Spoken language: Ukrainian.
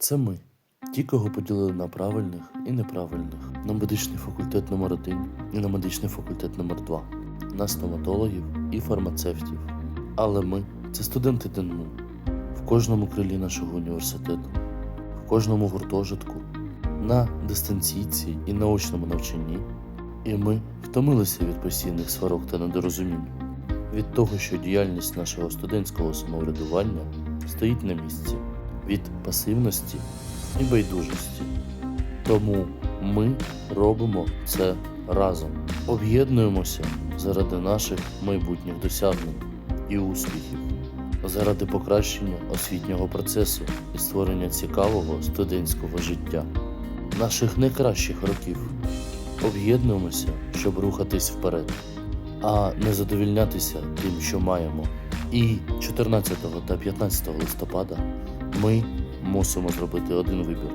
Це ми. Ті, кого поділили на правильних і неправильних, на медичний факультет номер 1 і на медичний факультет номер 2 на стоматологів і фармацевтів. Але ми це студенти ДНУ в кожному крилі нашого університету, в кожному гуртожитку, на дистанційці і наочному навчанні. І ми втомилися від постійних сварок та недорозумінь, від того, що діяльність нашого студентського самоврядування стоїть на місці, від пасивності і байдужості. Тому ми робимо це разом, об'єднуємося заради наших майбутніх досягнень і успіхів, заради покращення освітнього процесу і створення цікавого студентського життя, наших найкращих років. Об'єднуємося, щоб рухатись вперед, а не задовільнятися тим, що маємо. І 14 та 15 листопада ми мусимо зробити один вибір